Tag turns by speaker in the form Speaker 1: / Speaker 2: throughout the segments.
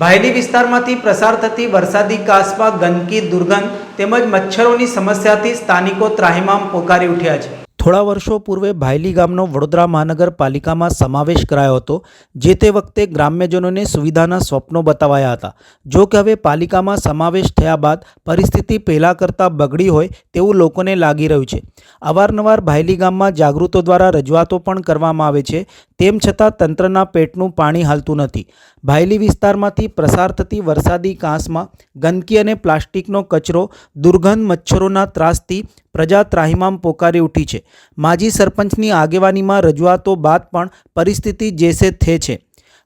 Speaker 1: ભાયલી વિસ્તારમાંથી પ્રસાર થતી વરસાદી કાસપા, ગંદકી, દુર્ગંધ તેમજ મચ્છરોની સમસ્યાથી સ્થાનિકો ત્રાહિમામ પોકારી ઉઠ્યા છે. થોડા વર્ષો પૂર્વે ભાયલી ગામનો વડોદરા મહાનગરપાલિકામાં સમાવેશ કરાયો હતો, જે તે વખતે ગ્રામ્યજનોને સુવિધાના સ્વપ્નો બતાવાયા હતા. જો કે હવે પાલિકામાં સમાવેશ થયા બાદ પરિસ્થિતિ પહેલાં કરતાં બગડી હોય તેવું લોકોને લાગી રહ્યું છે. અવારનવાર ભાયલી ગામમાં જાગૃતો દ્વારા રજૂઆતો પણ કરવામાં આવે છે, તેમ છતાં તંત્રના પેટનું પાણી હાલતું નથી. ભાયલી વિસ્તારમાંથી પ્રસાર થતી વરસાદી કાંસમાં ગંદકી અને પ્લાસ્ટિકનો કચરો, દુર્ગંધ મચ્છરોના ત્રાસથી પ્રજા ત્રાહિમામ પોકારી ઉઠી છે. માજી સરપંચની આગેવાનીમાં રજૂઆતો બાદ પણ પરિસ્થિતિ જેસે થે છે.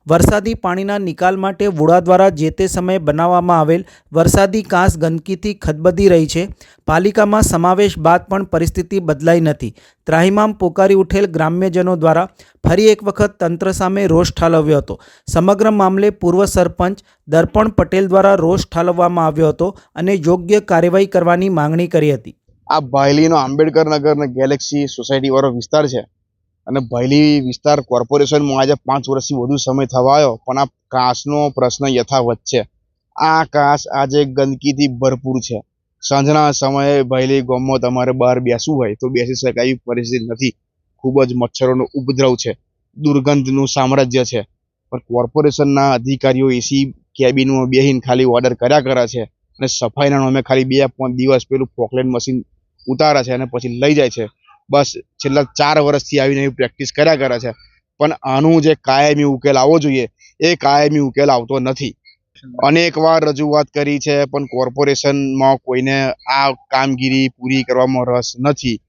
Speaker 1: વરસાદી પાણીના નિકાલ માટે વુડા દ્વારા જે તે સમયે બનાવવામાં આવેલ વરસાદી કાંસ ગંદકીથી ખદબદી રહી છે. પાલિકામાં સમાવેશ બાદ પણ પરિસ્થિતિ બદલાઈ નથી. ત્રાહિમામ પોકારી ઉઠેલ ગ્રામ્યજનો દ્વારા ફરી એક વખત તંત્ર સામે રોષ ઠાલવ્યો હતો. સમગ્ર મામલે પૂર્વ સરપંચ દર્પણ પટેલ દ્વારા રોષ ઠાલવવામાં આવ્યો હતો અને યોગ્ય કાર્યવાહી કરવાની માંગણી કરી હતી.
Speaker 2: આ ભાયલીનો આંબેડકર નગરના ગેલેક્સી સોસાયટી વાળો વિસ્તાર છે. અને ભાયલી વિસ્તાર કોર્પોરેશનમાં આજે પાંચ વર્ષથી વધુ સમય થવા આવ્યો પણ આ કાંસનો પ્રશ્ન યથાવત છે. આ કાંસ આજે ગંદકીથી ભરપૂર છે. સાંજના સમયે ભાયલી ગામમાં તમારે બહાર બેસવું હોય તો બેસી શકાય એવી પરિસ્થિતિ નથી. ખૂબ જ મચ્છરોનો ઉપદ્રવ છે. દુર્ગંધનું સામ્રાજ્ય છે. પણ કોર્પોરેશનના અધિકારીઓ એસી કેબિનમાં બેહીને ખાલી ઓર્ડર કર્યા કરે છે. અને સફાઈના નામે ખાલી બે પાંચ દિવસ પેલું પોકલેન મશીન ઉતારે છે અને પછી લઈ જાય છે. બસ છેલ્લા ચાર વર્ષથી આવીને એવી પ્રેક્ટિસ કર્યા કરે છે. પણ આનું જે કાયમી ઉકેલ આવવો જોઈએ, એ કાયમી ઉકેલ આવતો નથી. અનેકવાર રજૂઆત કરી છે, પણ કોર્પોરેશનમાં કોઈને આ કામગીરી પૂરી કરવામાં રસ નથી.